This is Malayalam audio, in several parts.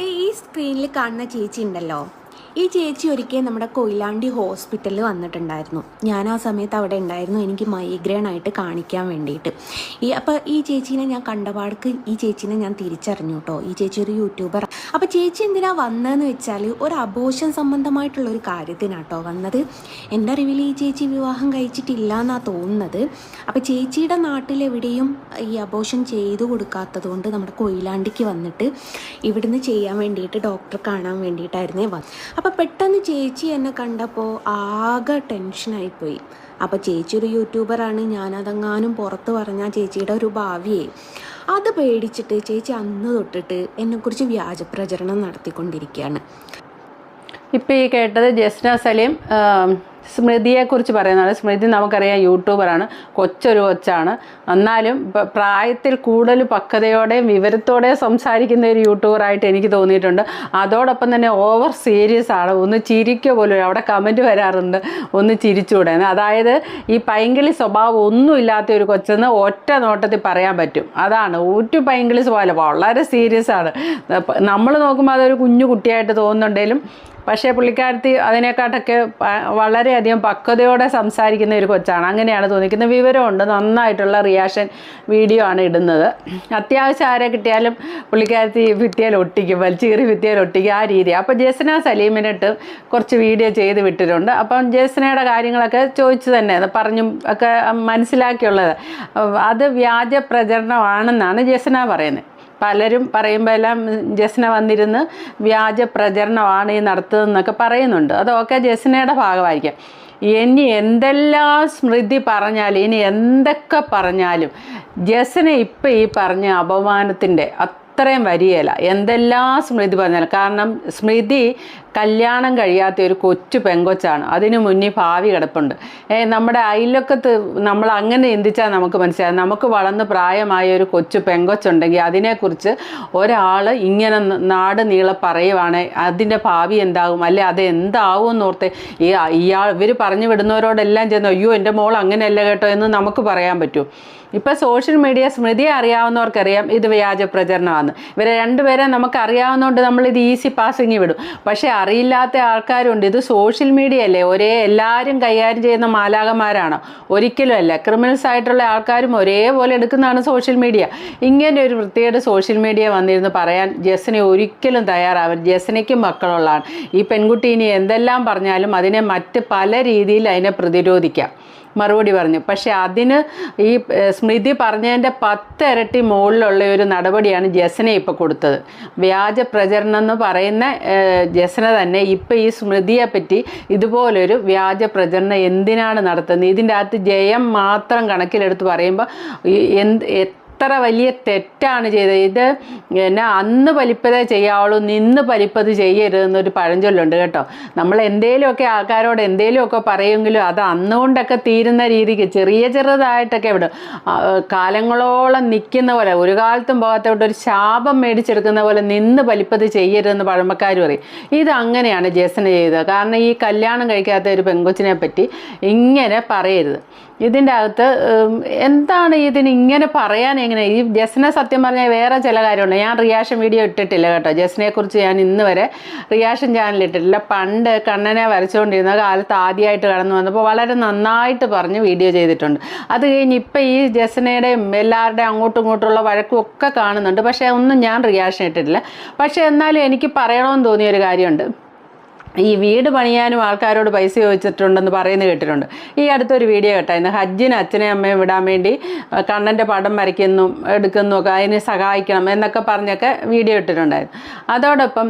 ഈ സ്ക്രീനിൽ കാണുന്ന ചേച്ചി ഉണ്ടല്ലോ? ഈ ചേച്ചി ഒരിക്കൽ നമ്മുടെ കൊയിലാണ്ടി ഹോസ്പിറ്റലിൽ വന്നിട്ടുണ്ടായിരുന്നു. ഞാൻ ആ സമയത്ത് അവിടെ ഉണ്ടായിരുന്നു. എനിക്ക് മൈഗ്രെയിൻ ആയിട്ട് കാണിക്കാൻ വേണ്ടിയിട്ട്. ഈ അപ്പോൾ ഈ ചേച്ചീനെ ഞാൻ കണ്ടപാടക്ക് ഈ ചേച്ചീനെ ഞാൻ തിരിച്ചറിഞ്ഞു കേട്ടോ ഈ ചേച്ചി ഒരു യൂട്യൂബർ. അപ്പോൾ ചേച്ചി എന്തിനാ വന്നതെന്ന് വെച്ചാൽ ഒരു അബോഷൻ സംബന്ധമായിട്ടുള്ള ഒരു കാര്യത്തിനാണ് കേട്ടോ വന്നത്. എന്റെ അറിവിൽ ഈ ചേച്ചി വിവാഹം കഴിച്ചിട്ടില്ല എന്നാണ് തോന്നുന്നത്. അപ്പോൾ ചേച്ചിയുടെ നാട്ടിലെവിടെയും ഈ അബോഷൻ ചെയ്തു കൊടുക്കാത്തത് കൊണ്ട് നമ്മുടെ കൊയിലാണ്ടിക്ക് വന്നിട്ട് ഇവിടുന്ന് ചെയ്യാൻ വേണ്ടിയിട്ട് ഡോക്ടർ കാണാൻ വേണ്ടിയിട്ടായിരുന്നേ വന്നത്. അപ്പോൾ പെട്ടെന്ന് ചേച്ചി എന്നെ കണ്ടപ്പോൾ ആകെ ടെൻഷനായിപ്പോയി അപ്പോൾ ചേച്ചി ഒരു യൂട്യൂബറാണ് ഞാനതെങ്ങാനും പുറത്ത് പറഞ്ഞാൽ ചേച്ചിയുടെ ഒരു ഭാവിയെ. അത് പേടിച്ചിട്ട് ചേച്ചി അന്ന് തൊട്ടിട്ട് എന്നെക്കുറിച്ച് വ്യാജ പ്രചരണം നടത്തിക്കൊണ്ടിരിക്കുകയാണ്. ഇപ്പം ഈ കേട്ടത് ജസ്ന സലീം സ്മൃതിയെക്കുറിച്ച് പറയുന്നതാണ് സ്മൃതി നമുക്കറിയാം യൂട്യൂബറാണ് കൊച്ചൊരു കൊച്ചാണ്. എന്നാലും പ്രായത്തിൽ കൂടുതൽ പക്വതയോടെയും വിവരത്തോടെയും സംസാരിക്കുന്ന ഒരു യൂട്യൂബറായിട്ട് എനിക്ക് തോന്നിയിട്ടുണ്ട്. അതോടൊപ്പം തന്നെ ഓവർ സീരിയസ് ആണ്. ഒന്ന് ചിരിക്കുക പോലും അവിടെ കമന്റ് വരാറുണ്ട്. ഒന്ന് ചിരിച്ചുകൂടെ. അതായത് ഈ പൈങ്കിളി സ്വഭാവം ഒന്നും ഇല്ലാത്ത ഒരു കൊച്ചെന്ന് ഒറ്റ നോട്ടത്തിൽ പറയാൻ പറ്റും. അതാണ്. ഊറ്റു പൈങ്കിളി സ്വഭാവം വളരെ സീരിയസ് ആണ്. നമ്മൾ നോക്കുമ്പോൾ അതൊരു കുഞ്ഞു കുട്ടിയായിട്ട് തോന്നുന്നുണ്ടെങ്കിലും പക്ഷേ പുള്ളിക്കാരത്തി അതിനെക്കാട്ടൊക്കെ വളരെയധികം പക്വതയോടെ സംസാരിക്കുന്ന ഒരു കൊച്ചാണ്. അങ്ങനെയാണ് തോന്നിക്കുന്നത്. വിവരമുണ്ട്. നന്നായിട്ടുള്ള റിയാക്ഷൻ വീഡിയോ ആണ് ഇടുന്നത്. അത്യാവശ്യം ആരെ കിട്ടിയാലും പുള്ളിക്കാരത്തി ഭിത്തിയിൽ ഒട്ടിക്കും. വലിച്ചീറി ഭിത്തിയിൽ ഒട്ടിക്കും ആ രീതി. അപ്പോൾ ജസ്ന സലീമിനിട്ട് കുറച്ച് വീഡിയോ ചെയ്ത് വിട്ടിട്ടുണ്ട്. അപ്പം ജസ്നയുടെ കാര്യങ്ങളൊക്കെ ചോദിച്ചു തന്നെ. പറഞ്ഞും ഒക്കെ മനസ്സിലാക്കിയുള്ളത്. അത് വ്യാജ പ്രചരണമാണെന്നാണ് ജസ്ന പറയുന്നത്. പലരും പറയുമ്പോൾ എല്ലാം ജസ്ന വന്നിരുന്ന് വ്യാജ പ്രചരണമാണ് ഈ നടത്തുന്നതെന്നൊക്കെ പറയുന്നുണ്ട്. അതൊക്കെ ജസ്നയുടെ ഭാഗമായിരിക്കാം. ഇനി എന്തെല്ലാം സ്മൃതി പറഞ്ഞാലും ഇനി എന്തൊക്കെ പറഞ്ഞാലും ജസ്ന ഇപ്പം ഈ പറഞ്ഞ അപമാനത്തിന്റെ അത്രയും വരികയില്ല. എന്തെല്ലാം സ്മൃതി പറഞ്ഞാലും. കാരണം സ്മൃതി കല്യാണം കഴിയാത്ത ഒരു കൊച്ചു പെങ്കൊച്ചാണ്. അതിനു മുന്നിൽ ഭാവി കിടപ്പുണ്ട്. നമ്മുടെ അയലൊക്കത്ത് നമ്മൾ അങ്ങനെ ചിന്തിച്ചാൽ നമുക്ക് മനസ്സിലാകും നമുക്ക് വളർന്ന് പ്രായമായ ഒരു കൊച്ചു പെങ്കൊച്ചുണ്ടെങ്കിൽ അതിനെക്കുറിച്ച് ഒരാൾ ഇങ്ങനെ നാട് നീളെ പറയുവാണ് അതിന്റെ ഭാവി എന്താകും? അല്ലെ അത് എന്താവും എന്നോർത്ത് ഈ ഇയാൾ ഇവർ പറഞ്ഞു വിടുന്നവരോടെല്ലാം ചെന്ന് അയ്യോ എന്റെ മോൾ അങ്ങനെയല്ല കേട്ടോ എന്ന് നമുക്ക് പറയാൻ പറ്റും. ഇപ്പം സോഷ്യൽ മീഡിയ സ്മൃതിയെ അറിയാവുന്നവർക്കറിയാം ഇത് വ്യാജ പ്രചരണമാണ് ഇവരെ രണ്ടുപേരെ നമുക്ക് അറിയാവുന്നതുകൊണ്ട് നമ്മൾ ഇത് ഈസി പാസിങ് വിടും. പക്ഷേ അറിയില്ലാത്ത ആൾക്കാരുണ്ട്. ഇത് സോഷ്യൽ മീഡിയ അല്ലേ? ഒരേ എല്ലാവരും കൈകാര്യം ചെയ്യുന്ന മാലാകന്മാരാണ് ഒരിക്കലും അല്ല. ക്രിമിനൽസ് ആയിട്ടുള്ള ആൾക്കാരും ഒരേപോലെ എടുക്കുന്നതാണ് സോഷ്യൽ മീഡിയ ഇങ്ങനെ ഒരു വൃത്തിയുടെ സോഷ്യൽ മീഡിയ വന്നിരുന്ന് പറയാൻ ജസ്നെ ഒരിക്കലും തയ്യാറാവരുത് ജസ്നയ്ക്കും മക്കളുള്ളതാണ്. ഈ പെൺകുട്ടി ഇനി എന്തെല്ലാം പറഞ്ഞാലും അതിനെ മറ്റ് പല രീതിയിൽ അതിനെ പ്രതിരോധിക്കാം. മറുപടി പറഞ്ഞു. പക്ഷെ അതിന് ഈ സ്മൃതി പറഞ്ഞതിന്റെ പത്തിരട്ടി മുകളിലുള്ള ഒരു നടപടിയാണ് ജസന ഇപ്പോൾ കൊടുത്തത്. വ്യാജ പ്രചരണം എന്ന് പറയുന്ന ജസന തന്നെ ഇപ്പോൾ ഈ സ്മൃതിയെ പറ്റി ഇതുപോലൊരു വ്യാജ പ്രചരണം എന്തിനാണ് നടത്തുന്നത്? ഇതിന്റെ അകത്ത് ജയം മാത്രം കണക്കിലെടുത്ത് പറയുമ്പോൾ എന്ത് എത്ര വലിയ തെറ്റാണ് ചെയ്തത്. ഇത് എന്നാ അന്ന് പലിപ്പതേ ചെയ്യാവുള്ളൂ നിന്ന് പലിപ്പത് ചെയ്യരുതെന്നൊരു പഴഞ്ചൊല്ലുണ്ട് കേട്ടോ. നമ്മൾ എന്തേലുമൊക്കെ ആൾക്കാരോട് എന്തേലുമൊക്കെ പറയുമെങ്കിലും അത് അന്നുകൊണ്ടൊക്കെ തീരുന്ന രീതിക്ക് ചെറിയ ചെറുതായിട്ടൊക്കെ വിടും. ആ, കാലങ്ങളോളം നിൽക്കുന്ന പോലെ ഒരു കാലത്തും പോകാത്തോട്ട് ഒരു ശാപം മേടിച്ചെടുക്കുന്ന പോലെ നിന്ന് പലിപ്പത് ചെയ്യരുതെന്ന് പഴമക്കാർ പറയും. ഇത് അങ്ങനെയാണ് ജേസന ചെയ്തത്. കാരണം ഈ കല്യാണം കഴിക്കാത്ത ഒരു പെങ്കൊച്ചിനെ പറ്റി ഇങ്ങനെ പറയരുത്. ഇതിന്റെ അകത്ത് എന്താണ് ഇതിന് ഇങ്ങനെ പറയാൻ എങ്ങനെ ഈ ജസ്നെ സത്യം പറഞ്ഞാൽ വേറെ ചില കാര്യമുണ്ട്. ഞാൻ റിയാഷൻ വീഡിയോ ഇട്ടിട്ടില്ല കേട്ടോ. ജസ്നെ കുറിച്ച് ഞാൻ ഇന്ന് വരെ റിയാഷൻ ചാനൽ ഇട്ടിട്ടില്ല. പണ്ട് കണ്ണനെ വരച്ചുകൊണ്ടിരുന്ന കാലത്ത് ആദ്യമായിട്ട് കടന്നു വന്നപ്പോൾ വളരെ നന്നായിട്ട് പറഞ്ഞ് വീഡിയോ ചെയ്തിട്ടുണ്ട്. അത് കഴിഞ്ഞ് ഇപ്പം ഈ ജസ്നയുടെയും എല്ലാവരുടെയും അങ്ങോട്ടും ഇങ്ങോട്ടുള്ള വഴക്കും ഒക്കെ കാണുന്നുണ്ട്. പക്ഷേ ഒന്നും ഞാൻ റിയാഷൻ ഇട്ടിട്ടില്ല. പക്ഷേ എന്നാലും എനിക്ക് പറയണമെന്ന് തോന്നിയൊരു കാര്യമുണ്ട്. ഈ വീട് പണിയാനും ആൾക്കാരോട് പൈസ ചോദിച്ചിട്ടുണ്ടെന്ന് പറയുന്നത് കേട്ടിട്ടുണ്ട്. ഈ അടുത്തൊരു വീഡിയോ കേട്ടായിരുന്നു ഹജ്ജിന് അച്ഛനെ അമ്മയും വിടാൻ വേണ്ടി കണ്ണന്റെ പടം വരയ്ക്കുന്നു എടുക്കുന്നു ഒക്കെ അതിനെ സഹായിക്കണം എന്നൊക്കെ പറഞ്ഞൊക്കെ വീഡിയോ ഇട്ടിട്ടുണ്ടായിരുന്നു. അതോടൊപ്പം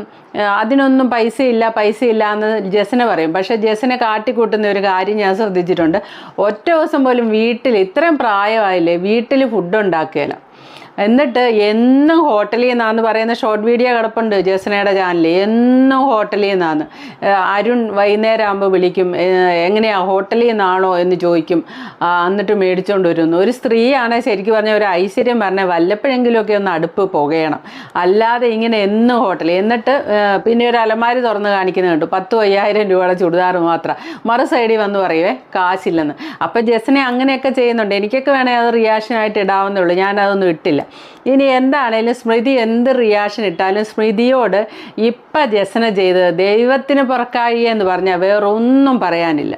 അതിനൊന്നും പൈസ ഇല്ല പൈസ ഇല്ല എന്ന് ജസന പറയും. പക്ഷേ ജസനെ കാട്ടിക്കൂട്ടുന്ന ഒരു കാര്യം ഞാൻ ശ്രദ്ധിച്ചിട്ടുണ്ട്. ഒറ്റ ദിവസം പോലും വീട്ടിൽ ഇത്രയും പ്രായമായില്ലേ വീട്ടിൽ ഫുഡ് ഉണ്ടാക്കുകയില്ല. എന്നിട്ട് എന്നും ഹോട്ടലിൽ നിന്നാന്ന് പറയുന്ന ഷോർട്ട് വീഡിയോ കിടപ്പുണ്ട് ജസ്നയുടെ ചാനലിൽ എന്നും ഹോട്ടലിൽ നിന്നാന്ന്. അരുൺ വൈകുന്നേരം ആകുമ്പോൾ വിളിക്കും എങ്ങനെയാ ഹോട്ടലിൽ നിന്നാണോ എന്ന് ചോദിക്കും. എന്നിട്ട് മേടിച്ചുകൊണ്ട് വരുന്നു. ഒരു സ്ത്രീയാണ് ശരിക്കും പറഞ്ഞാൽ ഒരു ഐശ്വര്യം പറഞ്ഞാൽ വല്ലപ്പോഴെങ്കിലുമൊക്കെ ഒന്ന് അടുപ്പ് പുകയണം. അല്ലാതെ ഇങ്ങനെ എന്നും ഹോട്ടലിൽ. എന്നിട്ട് പിന്നെ ഒരു അലമാരി തുറന്ന് കാണിക്കുന്നുണ്ട് പത്ത് അയ്യായിരം രൂപയുടെ ചുടിദാർ മാത്രം. മറു സൈഡിൽ വന്ന് പറയുവേ കാശില്ലെന്ന്. അപ്പം ജസ്നെ അങ്ങനെയൊക്കെ ചെയ്യുന്നുണ്ട്. എനിക്കൊക്കെ വേണേൽ അത് റിയാക്ഷനായിട്ട് ഇടാവുന്നേ ഉള്ളൂ. ഞാൻ അതൊന്നും ഇട്ടില്ല. ഇനി എന്താണേലും സ്മൃതി എന്ത് റിയാക്ഷൻ ഇട്ടാലും സ്മൃതിയോട് ഇപ്പം ജസന ചെയ്തത് ദൈവത്തിന് പുറക്കായി എന്ന് പറഞ്ഞാൽ വേറൊന്നും പറയാനില്ല.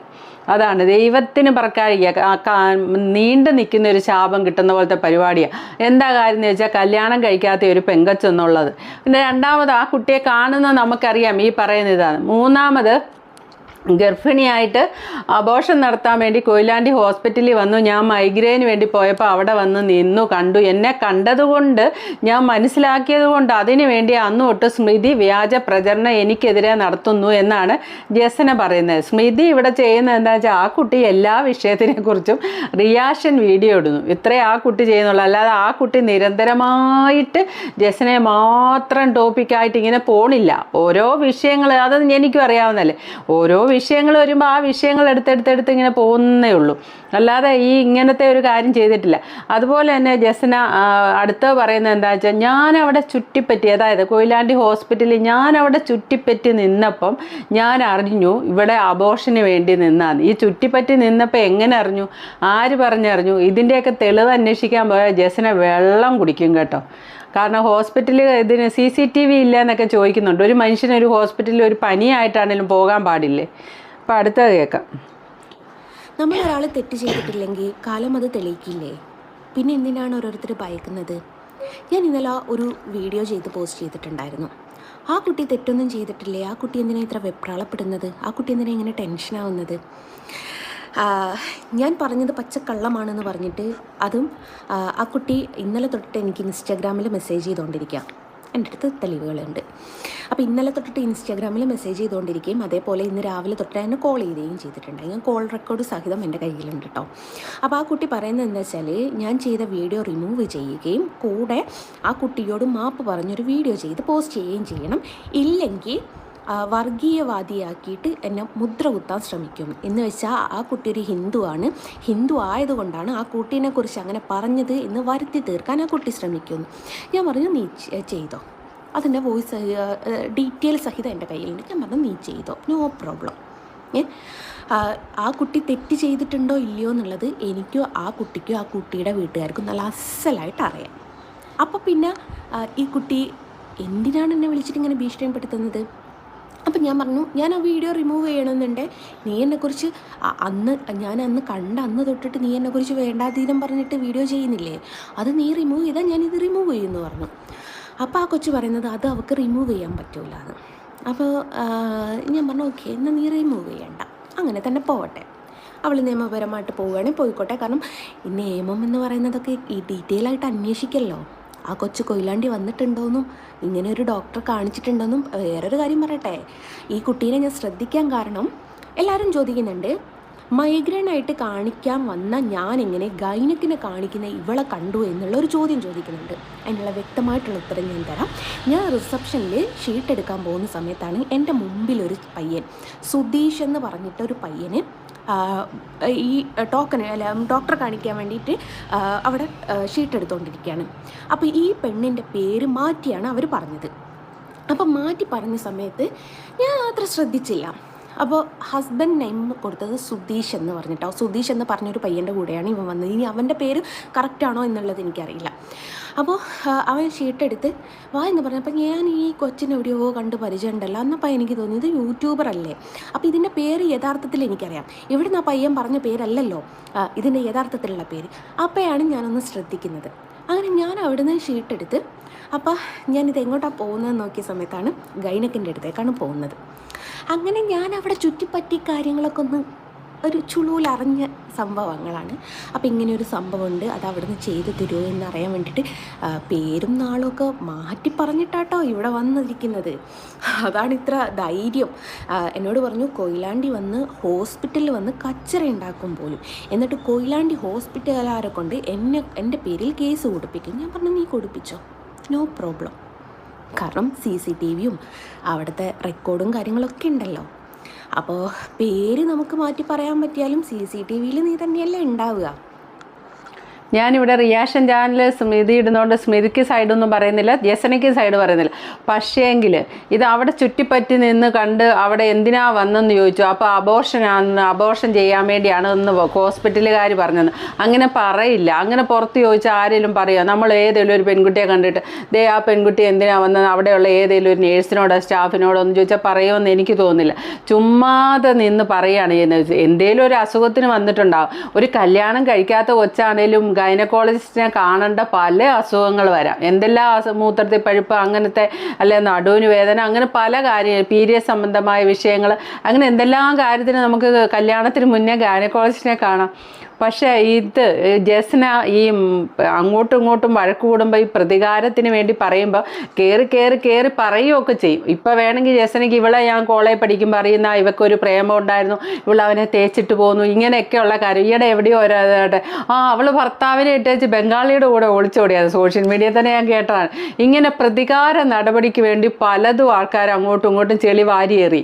അതാണ് ദൈവത്തിന് പറക്കാഴിക നീണ്ടു നിൽക്കുന്ന ഒരു ശാപം കിട്ടുന്ന പോലത്തെ പരിപാടിയാണ് എന്താ കാര്യം എന്ന് വെച്ചാൽ കല്യാണം കഴിക്കാത്ത ഒരു പെങ്കച്ചെന്നുള്ളത് പിന്നെ രണ്ടാമത് ആ കുട്ടിയെ കാണുന്ന നമുക്കറിയാം ഈ പറയുന്ന ഇതാണ്. മൂന്നാമത് ഗർഭിണിയായിട്ട് അബോഷം നടത്താൻ വേണ്ടി കൊയിലാണ്ടി ഹോസ്പിറ്റലിൽ വന്നു. ഞാൻ മൈഗ്രെയിന് വേണ്ടി പോയപ്പോൾ അവിടെ വന്ന് നിന്നു കണ്ടു. എന്നെ കണ്ടതുകൊണ്ട് ഞാൻ മനസ്സിലാക്കിയത് കൊണ്ട് അതിനു വേണ്ടി അന്ന് തൊട്ട് സ്മൃതി വ്യാജ പ്രചരണം എനിക്കെതിരെ നടത്തുന്നു എന്നാണ് ജസന പറയുന്നത്. സ്മൃതി ഇവിടെ ചെയ്യുന്നത് എന്താ വെച്ചാൽ ആ കുട്ടി എല്ലാ വിഷയത്തിനെ കുറിച്ചും റിയാക്ഷൻ വീഡിയോ ഇടുന്നു. ഇത്രേ ആ കുട്ടി ചെയ്യുന്നുള്ളൂ. അല്ലാതെ ആ കുട്ടി നിരന്തരമായിട്ട് ജസനെ മാത്രം ടോപ്പിക്കായിട്ട് ഇങ്ങനെ പോണില്ല. ഓരോ വിഷയങ്ങൾ അതൊന്നും എനിക്കും അറിയാവുന്നല്ലേ ഓരോ വിഷയങ്ങൾ വരുമ്പോൾ ആ വിഷയങ്ങൾ എടുത്തെടുത്തെടുത്ത് ഇങ്ങനെ പോകുന്നേ ഉള്ളൂ. അല്ലാതെ ഈ ഇങ്ങനത്തെ ഒരു കാര്യം ചെയ്തിട്ടില്ല. അതുപോലെ തന്നെ ജസന അടുത്ത പറയുന്നത് എന്താ വെച്ചാൽ ഞാൻ അവിടെ ചുറ്റിപ്പറ്റി അതായത് കൊയിലാണ്ടി ഹോസ്പിറ്റലിൽ ഞാൻ അവിടെ ചുറ്റിപ്പറ്റി നിന്നപ്പം ഞാൻ അറിഞ്ഞു ഇവിടെ അബോഷന് വേണ്ടി നിന്നാന്ന്. ഈ ചുറ്റിപ്പറ്റി നിന്നപ്പോൾ എങ്ങനെ അറിഞ്ഞു? ആര് പറഞ്ഞറിഞ്ഞു? ഇതിന്റെയൊക്കെ തെളിവ് അന്വേഷിക്കാൻ പോയാൽ ജസന വെള്ളം കുടിക്കും കേട്ടോ. കാരണം ഹോസ്പിറ്റലിൽ ഇതിന് സി സി ടി വി ഇല്ല എന്നൊക്കെ ചോദിക്കുന്നുണ്ട്. ഒരു മനുഷ്യന് ഒരു ഹോസ്പിറ്റലിൽ ഒരു പനിയായിട്ടാണെങ്കിലും പോകാൻ പാടില്ലേ? അപ്പം അടുത്തത് കേൾക്കാം. നമ്മൾ ഒരാൾ തെറ്റ് ചെയ്തിട്ടില്ലെങ്കിൽ കാലം അത് തെളിയിക്കില്ലേ? പിന്നെ എന്തിനാണ് ഓരോരുത്തർ ഭയക്കുന്നത്? ഞാൻ ഇന്നലെ ഒരു വീഡിയോ ചെയ്ത് പോസ്റ്റ് ചെയ്തിട്ടുണ്ടായിരുന്നു. ആ കുട്ടി തെറ്റൊന്നും ചെയ്തിട്ടില്ലേ? ആ കുട്ടി എന്തിനാണ് ഇത്ര വെപ്രാളപ്പെടുന്നത്? ആ കുട്ടി എന്തിനാണ് ഇങ്ങനെ ടെൻഷനാവുന്നത്? ഞാൻ പറഞ്ഞത് പച്ചക്കള്ളമാണെന്ന് പറഞ്ഞിട്ട് അതും ആ, കുട്ടി ഇന്നലെ തൊട്ടിട്ട് എനിക്ക് ഇൻസ്റ്റാഗ്രാമിൽ മെസ്സേജ് ചെയ്തുകൊണ്ടിരിക്കുക എന്റെ അടുത്ത് തെളിവുകളുണ്ട്. അപ്പോൾ ഇന്നലെ തൊട്ടിട്ട് ഇൻസ്റ്റാഗ്രാമിൽ മെസ്സേജ് ചെയ്തുകൊണ്ടിരിക്കുകയും അതേപോലെ ഇന്ന് രാവിലെ തൊട്ട് എന്നെ കോൾ ചെയ്യുകയും ചെയ്തിട്ടുണ്ട് ഞാൻ കോൾ റെക്കോർഡ് സഹിതം എന്റെ കയ്യിലുണ്ട് കേട്ടോ അപ്പോൾ ആ കുട്ടി പറയുന്നത് എന്താ വെച്ചാൽ ഞാൻ ചെയ്ത വീഡിയോ റിമൂവ് ചെയ്യുകയും കൂടെ ആ കുട്ടിയോട് മാപ്പ് പറഞ്ഞൊരു വീഡിയോ ചെയ്ത് പോസ്റ്റ് ചെയ്യുകയും ചെയ്യണം. ഇല്ലെങ്കിൽ വർഗീയവാദിയാക്കിയിട്ട് എന്നെ മുദ്ര കുത്താൻ ശ്രമിക്കും. എന്ന് വെച്ചാൽ ആ കുട്ടി ഒരു ഹിന്ദുവാണ്. ഹിന്ദു ആയതുകൊണ്ടാണ് ആ കുട്ടീനെ കുറിച്ച് അങ്ങനെ പറഞ്ഞത് എന്ന് വരുത്തി തീർക്കാൻ ആ കുട്ടി ശ്രമിക്കുന്നു. ഞാൻ പറഞ്ഞു നീ ചെയ്തോ. അതിന്റെ വോയിസ് ഡീറ്റെയിൽ സഹിതം എന്റെ കയ്യിലുണ്ട്. ഞാൻ പറഞ്ഞു നീ ചെയ്തോ. No problem. ആ കുട്ടി തെറ്റ് ചെയ്തിട്ടുണ്ടോ ഇല്ലയോ എന്നുള്ളത് എനിക്കോ ആ കുട്ടിക്കോ ആ കുട്ടിയുടെ വീട്ടുകാർക്കും നല്ല അസലായിട്ട് അറിയാം. അപ്പോൾ പിന്നെ ഈ കുട്ടി എന്തിനാണ് എന്നെ വിളിച്ചിട്ട് ഇങ്ങനെ ഭീഷണിപ്പെടുത്തുന്നത്? അപ്പം ഞാൻ പറഞ്ഞു ഞാൻ ആ വീഡിയോ റിമൂവ് ചെയ്യണമെന്നുണ്ട്. നീ എന്നെക്കുറിച്ച് അന്ന് ഞാൻ അന്ന് കണ്ട അന്ന് തൊട്ടിട്ട് നീ എന്നെക്കുറിച്ച് വേണ്ടാതീരം പറഞ്ഞിട്ട് വീഡിയോ ചെയ്യുന്നില്ലേ? അത് നീ റിമൂവ് ചെയ്താൽ ഞാനിത് റിമൂവ് ചെയ്യുമെന്ന് പറഞ്ഞു. അപ്പോൾ ആ കൊച്ചു പറയുന്നത് അത് അവൾക്ക് റിമൂവ് ചെയ്യാൻ പറ്റൂല എന്ന് അപ്പോൾ ഞാൻ പറഞ്ഞു ഓക്കെ എന്നാൽ നീ റിമൂവ് ചെയ്യണ്ട. അങ്ങനെ തന്നെ പോവട്ടെ. അവൾ നിയമപരമായിട്ട് പോവുകയാണെങ്കിൽ പോയിക്കോട്ടെ. കാരണം നിയമം എന്ന് പറയുന്നതൊക്കെ ഈ ഡീറ്റെയിൽ ആയിട്ട് അന്വേഷിക്കല്ലോ. ആ കൊച്ചു കൊയിലാണ്ടി വന്നിട്ടുണ്ടോയെന്നും ഇങ്ങനെ ഒരു ഡോക്ടറെ കാണിച്ചിട്ടുണ്ടെന്നും വേറൊരു കാര്യം പറയട്ടെ. ഈ കുട്ടീനെ ഞാൻ ശ്രദ്ധിക്കാൻ കാരണം എല്ലാവരും ചോദിക്കുന്നുണ്ട് മൈഗ്രെയിൻ ആയിട്ട് കാണിക്കാൻ വന്ന ഞാൻ എങ്ങനെ ഗൈനക്കിനെ കാണിക്കുന്ന ഇവളെ കണ്ടു എന്നുള്ള ഒരു ചോദ്യം ചോദിക്കുന്നുണ്ട്. അതിനുള്ള വ്യക്തമായിട്ടുള്ള ഉത്തരം ഞാൻ തരാം. ഞാൻ റിസപ്ഷനിൽ ഷീട്ട് എടുക്കാൻ പോകുന്ന സമയത്താണ് എന്റെ മുമ്പിലൊരു പയ്യൻ സുധീഷ് എന്ന് പറഞ്ഞിട്ട് ഒരു പയ്യന് ഈ ടോക്കന് അല്ല ഡോക്ടറെ കാണിക്കാൻ വേണ്ടിയിട്ട് അവിടെ ഷീറ്റ് എടുത്തുകൊണ്ടിരിക്കുകയാണ് അപ്പോൾ ഈ പെണ്ണിന്റെ പേര് മാറ്റിയാണ് അവർ പറഞ്ഞത്. അപ്പം മാറ്റി പറഞ്ഞ സമയത്ത് ഞാൻ അത്ര ശ്രദ്ധിച്ചില്ല. അപ്പോൾ ഹസ്ബൻഡ് നെയിം കൊടുത്തത് സുധീഷ് എന്ന് പറഞ്ഞിട്ടോ. സുധീഷ് എന്ന് പറഞ്ഞൊരു പയ്യന്റെ കൂടെയാണ് ഇവൻ വന്നത്. ഇനി അവന്റെ പേര് കറക്റ്റാണോ എന്നുള്ളത് എനിക്കറിയില്ല. അപ്പോൾ അവൻ ഷീട്ടെടുത്ത് വാ എന്ന് പറഞ്ഞപ്പോൾ ഞാൻ ഈ കൊച്ചിനെ എവിടെയോ കണ്ട് പരിചയമുണ്ടല്ലോ. എന്നപ്പോൾ എനിക്ക് തോന്നിയത് യൂട്യൂബർ അല്ലേ? അപ്പോൾ ഇതിന്റെ പേര് യഥാർത്ഥത്തിൽ എനിക്കറിയാം. ഇവിടുന്ന് ആ പയ്യൻ പറഞ്ഞ പേരല്ലല്ലോ. ഇതിന്റെ യഥാർത്ഥത്തിലുള്ള പേര്. അപ്പോഴാണ് ഞാനൊന്ന് ശ്രദ്ധിക്കുന്നത്. അങ്ങനെ ഞാൻ അവിടുന്ന് ഷീട്ടെടുത്ത് അപ്പോൾ ഞാനിത് എങ്ങോട്ടാണ് പോകുന്നതെന്ന് നോക്കിയ സമയത്താണ് ഗൈനക്കിന്റെ അടുത്തേക്കാണ് പോകുന്നത്. അങ്ങനെ ഞാൻ അവിടെ ചുറ്റിപ്പറ്റി കാര്യങ്ങളൊക്കെ ഒന്ന് ഒരു ചുളൂലറിഞ്ഞ സംഭവങ്ങളാണ്. അപ്പോൾ ഇങ്ങനെ ഒരു സംഭവമുണ്ട്. അത് അവിടുന്ന് ചെയ്തു തരുമോ എന്ന് അറിയാൻ വേണ്ടിയിട്ട് പേരും നാളൊക്കെ മാറ്റി പറഞ്ഞിട്ടാട്ടോ ഇവിടെ വന്നിരിക്കുന്നത്. അതാണ് ഇത്ര ധൈര്യം. എന്നോട് പറഞ്ഞു കൊയിലാണ്ടി വന്ന് ഹോസ്പിറ്റലിൽ വന്ന് കച്ചറ ഉണ്ടാക്കും പോലും. എന്നിട്ട് കൊയിലാണ്ടി ഹോസ്പിറ്റലുകാരെ കൊണ്ട് എന്നെ എന്റെ പേരിൽ കേസ് കൊടുപ്പിക്കും. ഞാൻ പറഞ്ഞു നീ കൊടുപ്പിച്ചോ? നോ പ്രോബ്ലം കാരണം സി സി ടി വിയും അവിടുത്തെ റെക്കോർഡും കാര്യങ്ങളൊക്കെ ഉണ്ടല്ലോ. അപ്പോൾ പേര് നമുക്ക് മാറ്റി പറയാൻ പറ്റിയാലും സി സി ടി വിയിൽ നീ തന്നെയല്ലേ ഉണ്ടാവുക. ഞാനിവിടെ റിയാക്ഷൻ ചാനൽ സ്മൃതി ഇടുന്നതുകൊണ്ട് സ്മൃതിക്ക് സൈഡൊന്നും പറയുന്നില്ല ജസനയ്ക്ക് സൈഡ് പറയുന്നില്ല. പക്ഷേങ്കിൽ ഇത് അവിടെ ചുറ്റിപ്പറ്റി നിന്ന് കണ്ട് അവിടെ എന്തിനാ വന്നെന്ന് ചോദിച്ചു. അപ്പോൾ അബോർഷനാണ് അബോർഷൻ ചെയ്യാൻ വേണ്ടിയാണ് എന്ന് ഹോസ്പിറ്റലുകാർ പറഞ്ഞത്. അങ്ങനെ പറയില്ല. അങ്ങനെ പുറത്ത് ചോദിച്ചാൽ ആരെങ്കിലും പറയുക നമ്മൾ ഏതെങ്കിലും ഒരു പെൺകുട്ടിയെ കണ്ടിട്ട് ദേ ആ പെൺകുട്ടി എന്തിനാ വന്നത് അവിടെയുള്ള ഏതെങ്കിലും ഒരു നേഴ്സിനോടോ സ്റ്റാഫിനോടോ എന്ന് ചോദിച്ചാൽ പറയുമെന്ന് എനിക്ക് തോന്നുന്നില്ല. ചുമ്മാതെ നിന്ന് പറയുകയാണ് ചെയ്യുന്നത്. എന്തേലും ഒരു അസുഖത്തിന് വന്നിട്ടുണ്ടാവും. ഒരു കല്യാണം കഴിക്കാത്ത കൊച്ചാണേലും ഗൈനക്കോളജിസ്റ്റിനെ കാണേണ്ട പല അസുഖങ്ങൾ വരാം. എന്തെല്ലാം മൂത്രത്തിൽ പഴുപ്പ് അങ്ങനത്തെ അല്ലെ നടുവിന് വേദന അങ്ങനെ പല കാര്യം പീരിയഡ് സംബന്ധമായ വിഷയങ്ങൾ അങ്ങനെ എന്തെല്ലാം കാര്യത്തിന് നമുക്ക് കല്യാണത്തിന് മുന്നേ ഗൈനക്കോളജിസ്റ്റിനെ കാണാം. പക്ഷേ ഇത് ജസ്ന ഈ അങ്ങോട്ടും ഇങ്ങോട്ടും വഴക്ക് കൂടുമ്പോൾ ഈ പ്രതികാരത്തിന് വേണ്ടി പറയുമ്പോൾ കയറി കയറി കയറി പറയുകയൊക്കെ ചെയ്യും. ഇപ്പം വേണമെങ്കിൽ ജസ്നയ്ക്ക് ഇവളെ ഞാൻ കോളേജ് പഠിക്കുമ്പോൾ അറിയുന്ന ഇവക്കൊരു പ്രേമം ഉണ്ടായിരുന്നു. ഇവൾ അവനെ തേച്ചിട്ട് പോകുന്നു ഇങ്ങനെയൊക്കെയുള്ള കാര്യം. ഈയിടെ എവിടെയോ ഒരാട്ടെ ആ അവൾ ഭർത്താവിനെ ഇട്ടേച്ച് ബംഗാളിയുടെ കൂടെ ഒളിച്ചോടിയത്. സോഷ്യൽ മീഡിയ തന്നെ ഞാൻ കേട്ടതാണ്. ഇങ്ങനെ പ്രതികാര നടപടിക്ക് വേണ്ടി പലതും ആൾക്കാർ അങ്ങോട്ടും ഇങ്ങോട്ടും ചെളി വാരിയേറി.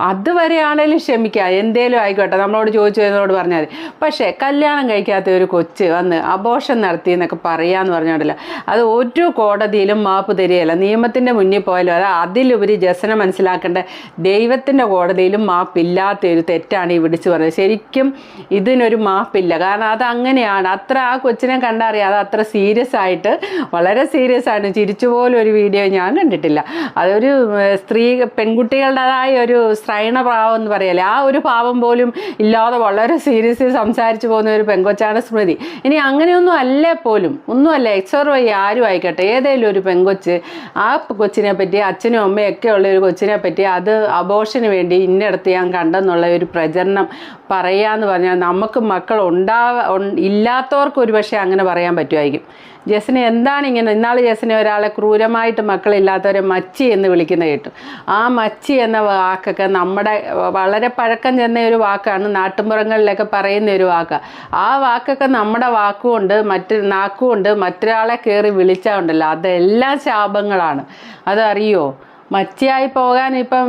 അതുവരെ ആണേലും ക്ഷമിക്കാം. എന്തേലും ആയിക്കോട്ടെ. നമ്മളോട് ചോദിച്ചു എന്നോട് പറഞ്ഞാൽ മതി. പക്ഷേ കല്യാണം കഴിക്കാത്ത ഒരു കൊച്ച് വന്ന് അബോഷൻ നടത്തി എന്നൊക്കെ പറയാന്ന് പറഞ്ഞോണ്ടല്ലോ. അത് ഒരു കോടതിയിലും മാപ്പ് തരികയില്ല. നിയമത്തിന്റെ മുന്നിൽ പോയാലും അത് അതിലുപരി ജസന മനസ്സിലാക്കേണ്ട ദൈവത്തിന്റെ കോടതിയിലും മാപ്പില്ലാത്ത ഒരു തെറ്റാണ് ഈ വിളിച്ചു പറഞ്ഞത്. ശരിക്കും ഇതിനൊരു മാപ്പില്ല. കാരണം അത് അങ്ങനെയാണ്. അത്ര ആ കൊച്ചിനെ കണ്ടറിയാം അത് അത്ര സീരിയസ് ആയിട്ട് വളരെ സീരിയസ് ആണ്. ചിരിച്ചു വീഡിയോ ഞാൻ കണ്ടിട്ടില്ല. അതൊരു സ്ത്രീ പെൺകുട്ടികളുടേതായ ഒരു ശ്രൈണഭാവം എന്ന് പറയല്ലേ? ആ ഒരു പാവം പോലും ഇല്ലാതെ വളരെ സീരിയസ്ലി സംസാരിച്ചു പോകുന്ന ഒരു പെങ്കൊച്ചാണ് സ്മൃതി. ഇനി അങ്ങനെയൊന്നും അല്ലേ പോലും. ഒന്നുമല്ല എക്സോർ വൈ ആരും ആയിക്കോട്ടെ. ഏതെങ്കിലും ഒരു പെങ്കൊച്ച് ആ കൊച്ചിനെ പറ്റി അച്ഛനും അമ്മയും ഒക്കെ ഉള്ള ഒരു കൊച്ചിനെ പറ്റി അത് അബോഷന് വേണ്ടി ഇന്നിടത്ത് ഞാൻ കണ്ടെന്നുള്ള ഒരു പ്രചരണം പറയാന്ന് പറഞ്ഞാൽ നമുക്ക് മക്കൾ ഉണ്ടാവ ഇല്ലാത്തവർക്ക് ഒരു പക്ഷേ അങ്ങനെ പറയാൻ പറ്റുമായിരിക്കും. ജസനെ എന്താണ് ഇങ്ങനെ ഇന്നാൾ ജസനെ ഒരാളെ ക്രൂരമായിട്ട് മക്കളില്ലാത്തവരെ മച്ചി എന്ന് വിളിക്കുന്ന കേട്ടു. ആ മച്ചി എന്ന വാക്കൊക്കെ നമ്മുടെ വളരെ പഴക്കം ചെന്ന ഒരു വാക്കാണ് നാട്ടുമ്പുറങ്ങളിലൊക്കെ പറയുന്ന ഒരു വാക്കാണ് ആ വാക്കൊക്കെ നമ്മുടെ വാക്കുകൊണ്ട് മറ്റ് നാക്കുകൊണ്ട് മറ്റൊരാളെ കയറി വിളിച്ചാൽ ഉണ്ടല്ലോ അതെല്ലാം ശാപങ്ങളാണ്. അതറിയോ? മച്ചിയായി പോകാൻ ഇപ്പം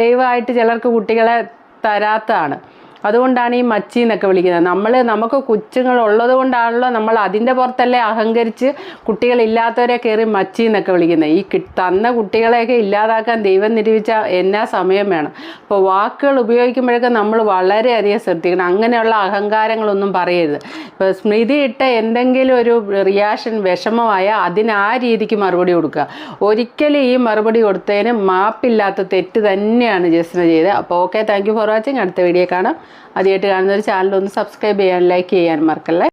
ദൈവമായിട്ട് ചിലർക്ക് കുട്ടികളെ തരാത്തതാണ്. അതുകൊണ്ടാണ് ഈ മച്ചി എന്നൊക്കെ വിളിക്കുന്നത്. നമ്മൾ നമുക്ക് കൊച്ചുങ്ങൾ ഉള്ളത് കൊണ്ടാണല്ലോ നമ്മൾ അതിന്റെ പുറത്തല്ലേ അഹങ്കരിച്ച് കുട്ടികളില്ലാത്തവരെ കയറി മച്ചി എന്നൊക്കെ വിളിക്കുന്നത്. ഈ തന്ന കുട്ടികളെയൊക്കെ ഇല്ലാതാക്കാൻ ദൈവം നിരൂപിച്ച എന്നാ സമയം വേണം. അപ്പോൾ വാക്കുകൾ ഉപയോഗിക്കുമ്പോഴൊക്കെ നമ്മൾ വളരെയധികം ശ്രദ്ധിക്കണം. അങ്ങനെയുള്ള അഹങ്കാരങ്ങളൊന്നും പറയരുത്. ഇപ്പോൾ സ്മൃതി ഇട്ട എന്തെങ്കിലും ഒരു റിയാക്ഷൻ വിഷമമായ അതിന് ആ രീതിക്ക് മറുപടി കൊടുക്കുക. ഒരിക്കലും ഈ മറുപടി കൊടുത്തതിന് മാപ്പില്ലാത്ത തെറ്റ് തന്നെയാണ് ജസ്ന ചെയ്തത്. അപ്പോൾ ഓക്കെ താങ്ക് ഫോർ വാച്ചിങ് അടുത്ത വീഡിയോ കാണാം. ആദ്യമായിട്ട് കാണുന്ന ഒരു ചാനൽ ഒന്ന് സബ്സ്ക്രൈബ് ചെയ്യാൻ ലൈക്ക് ചെയ്യാൻ മറക്കല്ലേ?